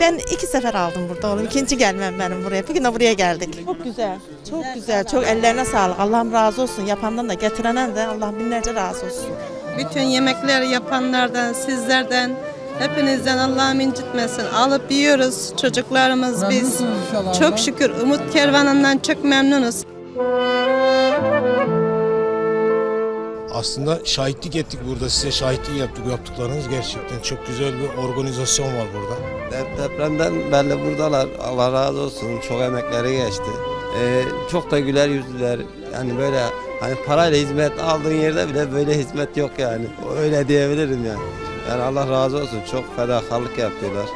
Ben iki sefer aldım burada oğlum. İkinci gelmem benim buraya. Bugün de buraya geldik. Çok güzel. Çok güzel. Çok ellerine sağlık. Allah'ım razı olsun. Yapandan da getirenen de Allah binlerce razı olsun. Bütün yemekleri yapanlardan, sizlerden, hepinizden Allah'ım incitmesin. Alıp yiyoruz çocuklarımız biz. Çok şükür Umut Kervanı'ndan çok memnunuz. Aslında şahitlik ettik burada. Size şahitlik yaptık. Yaptıklarınız gerçekten çok güzel bir organizasyon var burada. Dep- Depremden belli buradalar. Allah razı olsun. Çok emekleri geçti. Ee, çok da güler yüzlüler. Yani böyle hani parayla hizmet aldığın yerde bile böyle hizmet yok yani. Öyle diyebilirim yani. Yani Allah razı olsun. Çok fedakarlık yapıyorlar.